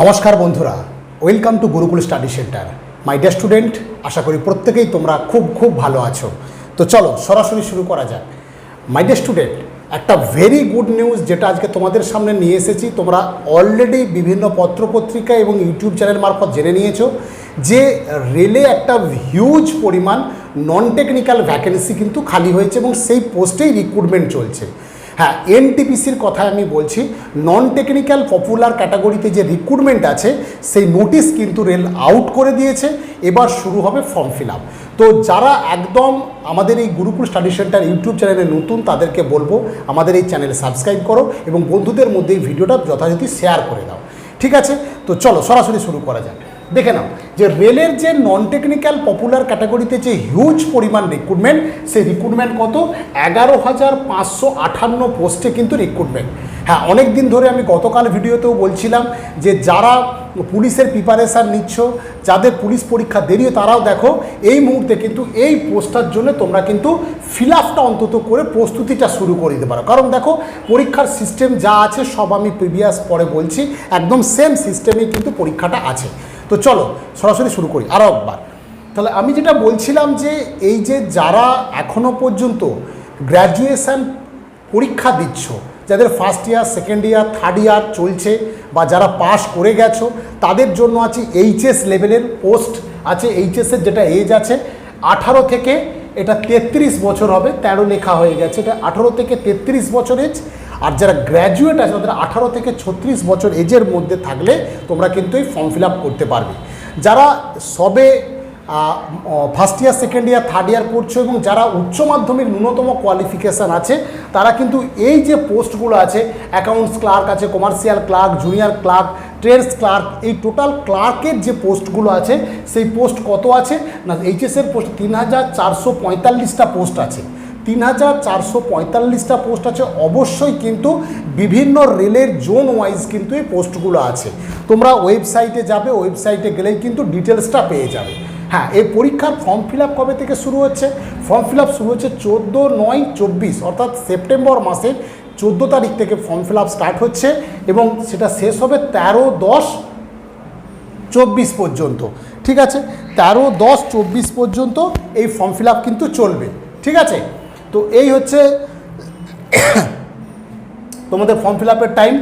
নমস্কার বন্ধুরা welcome to Gurukul study centre my dear student আশা করি প্রত্যেকেই তোমরা খুব খুব ভালো আছো। তো চলো, সরাসরি শুরু করা যাক। মাই ডিয়ার স্টুডেন্ট একটা ভেরি গুড নিউজ যেটা আজকে তোমাদের সামনে নিয়ে এসেছি, তোমরা অলরেডি বিভিন্ন পত্রপত্রিকা এবং ইউটিউব চ্যানেল মারফত জেনে নিয়েছো, যে রেলে একটা হিউজ পরিমাণ নন টেকনিক্যাল ভ্যাকেন্সি কিন্তু খালি হয়েছে এবং সেই পোস্টেই রিক্রুটমেন্ট চলছে। হ্যাঁ এনটিপিসির কথা আমি বলছি। নন টেকনিক্যাল পপুলার ক্যাটাগরিতে যে রিক্রুটমেন্ট আছে, সেই নোটিশ কিন্তু রেল আউট করে দিয়েছে। এবার শুরু হবে ফর্ম ফিল আপ তো যারা একদম আমাদের এই গুরুকুল স্টাডি সেন্টার ইউটিউব চ্যানেলে নতুন, তাদেরকে বলব, আমাদের এই চ্যানেলে সাবস্ক্রাইব করো এবং বন্ধুদের মধ্যে এই ভিডিওটা যথাযথ শেয়ার করে দাও। ঠিক আছে? তো চলো, সরাসরি শুরু করা যাক। দেখে নাও যে রেলের যে নন টেকনিক্যাল পপুলার ক্যাটাগরিতে যে হিউজ পরিমাণ রিক্রুটমেন্ট সেই রিক্রুটমেন্ট কত? এগারো হাজার পাঁচশো আটান্ন পোস্টে কিন্তু রিক্রুটমেন্ট হ্যাঁ অনেক দিন ধরে আমি গতকাল ভিডিওতেও বলছিলাম যে যারা পুলিশের প্রিপারেশান নিচ্ছ, যাদের পুলিশ পরীক্ষা দেরি তারাও দেখো, এই মুহূর্তে কিন্তু এই পোস্টটার জন্য তোমরা কিন্তু ফিল আপটা অন্তত করে প্রস্তুতিটা শুরু করে দিতে পারো। কারণ দেখো, পরীক্ষার সিস্টেম যা আছে, সব আমি প্রিভিয়াস পরে বলছি, একদম সেম সিস্টেমেই কিন্তু পরীক্ষাটা আছে। তো চলো, সরাসরি শুরু করি আরও একবার। তাহলে আমি যেটা বলছিলাম যে এই যে যারা এখনও পর্যন্ত গ্র্যাজুয়েশান পরীক্ষা দিচ্ছ, যাদের first year second year third year চলছে বা যারা পাশ করে গেছো, তাদের জন্য আছে এইচএস লেভেলের পোস্ট আছে এইচএসের যেটা এজ আছে, আঠারো থেকে এটা তেত্রিশ বছর হবে, তেরো লেখা হয়ে গেছে, এটা আঠারো থেকে তেত্রিশ বছর এজ আর যারা গ্র্যাজুয়েট আছে, তাদের আঠারো থেকে ছত্রিশ বছর এজের মধ্যে থাকলে তোমরা কিন্তু এই ফর্ম ফিল করতে পারবে। যারা সবে first year second year third year করছ এবং যারা উচ্চ মাধ্যমিক ন্যূনতম কোয়ালিফিকেশান আছে, তারা কিন্তু এই যে পোস্টগুলো আছে অ্যাকাউন্টস ক্লার্ক আছে commercial clerk junior clerk trades clerk এই টোটাল ক্লার্কের যে পোস্টগুলো আছে, সেই পোস্ট কত আছে? না এইচএসের পোস্ট তিন হাজার চারশো পঁয়তাল্লিশটা পোস্ট আছে। তিন হাজার চারশো পঁয়তাল্লিশটা পোস্ট আছে। অবশ্যই কিন্তু বিভিন্ন রেলের জোন ওয়াইজ কিন্তু এই পোস্টগুলো আছে। তোমরা ওয়েবসাইটে যাবে, ওয়েবসাইটে গেলেই কিন্তু ডিটেলসটা পেয়ে যাবে। হ্যাঁ এই পরীক্ষার ফর্ম ফিল কবে থেকে শুরু হচ্ছে? ফর্ম ফিল শুরু হচ্ছে চোদ্দ নয় চব্বিশ, অর্থাৎ সেপ্টেম্বর মাসের চোদ্দ তারিখ থেকে ফর্ম ফিল স্টার্ট হচ্ছে এবং সেটা শেষ হবে তেরো দশ চব্বিশ পর্যন্ত। ঠিক আছে? তেরো দশ চব্বিশ পর্যন্ত এই ফর্ম ফিল কিন্তু চলবে। ঠিক আছে? তো এই হচ্ছে তোমাদের ফর্ম ফিল আপের টাইম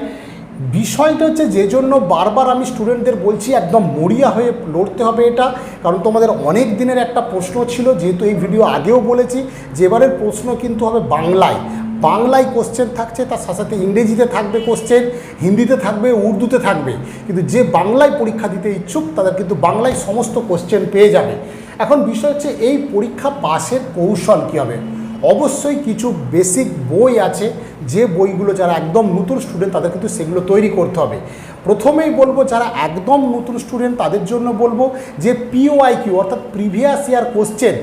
বিষয়টা হচ্ছে যে জন্য বারবার আমি স্টুডেন্টদের বলছি, একদম মরিয়া হয়ে লড়তে হবে এটা। কারণ তোমাদের অনেক দিনের একটা প্রশ্ন ছিল, যেহেতু এই ভিডিও আগেও বলেছি, যে এবারের প্রশ্ন কিন্তু হবে বাংলায়। বাংলায় কোশ্চেন থাকছে, তার সাথে সাথে ইংরেজিতে থাকবে কোশ্চেন হিন্দিতে থাকবে, উর্দুতে থাকবে। কিন্তু যে বাংলায় পরীক্ষা দিতে ইচ্ছুক, তাদের কিন্তু বাংলায় সমস্ত কোশ্চেন পেয়ে যাবে। এখন বিষয় হচ্ছে, এই পরীক্ষা পাসের কৌশল কী হবে? অবশ্যই কিছু বেসিক বই আছে, যে বইগুলো যারা একদম নতুন স্টুডেন্ট তাদের কিন্তু সেগুলো তৈরি করতে হবে। প্রথমেই বলব, যারা একদম নতুন স্টুডেন্ট তাদের জন্য বলব যে পিওআই কিউ অর্থাৎ প্রিভিয়াস ইয়ার কোশ্চেন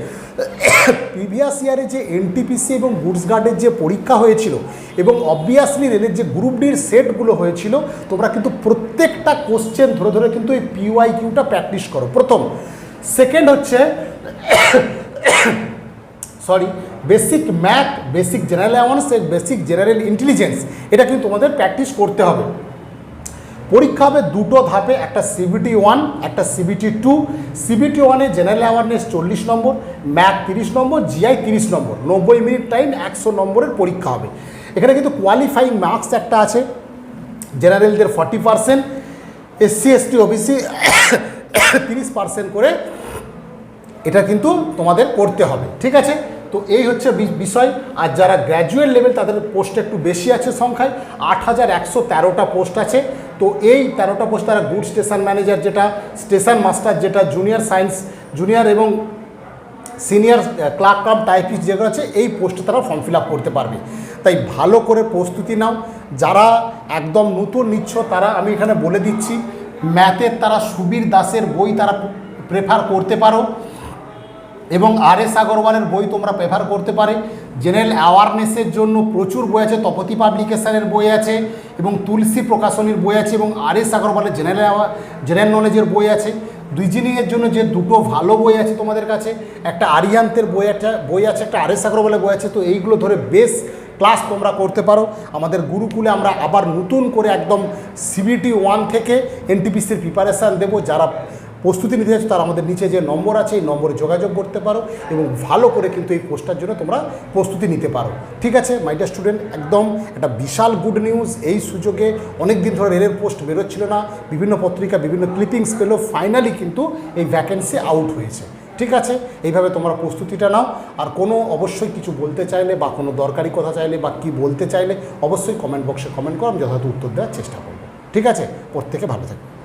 প্রিভিয়াস ইয়ারে যে এনটিপিসি এবং গুডস গার্ডের যে পরীক্ষা হয়েছিল এবং অবভিয়াসলি রেলের যে গ্রুপ ডির সেটগুলো হয়েছিল, তোমরা কিন্তু প্রত্যেকটা কোশ্চেন ধরে ধরে কিন্তু এই পিওআই কিউটা প্র্যাকটিস করো। প্রথম সেকেন্ড হচ্ছে sorry basic math basic general awareness basic general intelligence এটা কিন্তু তোমাদের প্র্যাকটিস করতে হবে। পরীক্ষা হবে দুটো ধাপে, একটা সিবিটি ওয়ান একটা সিবিটি টু সিবিটি ওয়ানে জেনারেল অ্যাওয়ারনেস চল্লিশ নম্বর ম্যাথ তিরিশ নম্বর জিআই তিরিশ নম্বর। নব্বই মিনিট টাইম একশো নম্বরের পরীক্ষা হবে। এখানে কিন্তু কোয়ালিফাইং মার্কস একটা আছে জেনারেলদের forty percent SC ST OBC তিরিশ পার্সেন্ট করে এটা কিন্তু তোমাদের করতে হবে। ঠিক আছে? তো এই হচ্ছে বিষয়। আর যারা গ্র্যাজুয়েট লেভেল তাদের পোস্ট একটু বেশি আছে সংখ্যায়। আট হাজার একশো তেরোটা পোস্ট আছে। তো এই তেরোটা পোস্ট তারা গুড স্টেশন ম্যানেজার যেটা স্টেশন মাস্টার যেটা জুনিয়র সায়েন্স জুনিয়র এবং সিনিয়র ক্লার্ক কাম টাইপিস্ট যেগুলো আছে, এই পোস্টে তারা ফর্ম ফিল করতে পারবে। তাই ভালো করে প্রস্তুতি নাও। যারা একদম নতুন নিচ্ছ, তারা আমি এখানে বলে দিচ্ছি ম্যাথের তারা সুবীর দাসের বই তারা প্রেফার করতে পারো। এবং আর এস আগরওয়ালের বই তোমরা প্রেফার করতে পারে। জেনারেল অ্যাওয়ারনেসের জন্য প্রচুর বই আছে তপতি পাবলিকেশনের বই আছে এবং তুলসী প্রকাশনীর বই আছে এবং আর এস আগরওয়ালের জেনারেল জেনারেল নলেজের বই আছে। রিজনিংয়ের জন্য যে দুটো ভালো বই আছে তোমাদের কাছে, একটা আরিয়ান্তের বই একটা, বই আছে, একটা আর এস আগরওয়ালের বই আছে, তো এইগুলো ধরে বেশ ক্লাস তোমরা করতে পারো। আমাদের গুরুকুলে আমরা আবার নতুন করে একদম সিবিটি ওয়ান থেকে এনটিপিসির প্রিপারেশান দেবো। যারা প্রস্তুতি নিতে যাচ্ছ তার আমাদের নিচে যে নম্বর আছে, এই নম্বরে যোগাযোগ করতে পারো এবং ভালো করে কিন্তু এই পোস্টটার জন্য তোমরা প্রস্তুতি নিতে পারো। ঠিক আছে মাইটা স্টুডেন্ট একদম একটা বিশাল গুড নিউজ এই সুযোগে অনেক দিন ধরে রেলের পোস্ট বেরোচ্ছিল না, বিভিন্ন পত্রিকা, বিভিন্ন ক্লিপিংস পেল ফাইনালি কিন্তু এই ভ্যাকেন্সি আউট হয়েছে। ঠিক আছে, এইভাবে তোমরা প্রস্তুতিটা নাও। আর কোনো অবশ্যই কিছু বলতে চাইলে বা কোনো দরকারি কথা চাইলে বা কি বলতে চাইলে অবশ্যই কমেন্ট বক্সে কমেন্ট করো, আমি যথাযথ উত্তর দেওয়ার চেষ্টা করব। ঠিক আছে, প্রত্যেকে ভালো থাকবে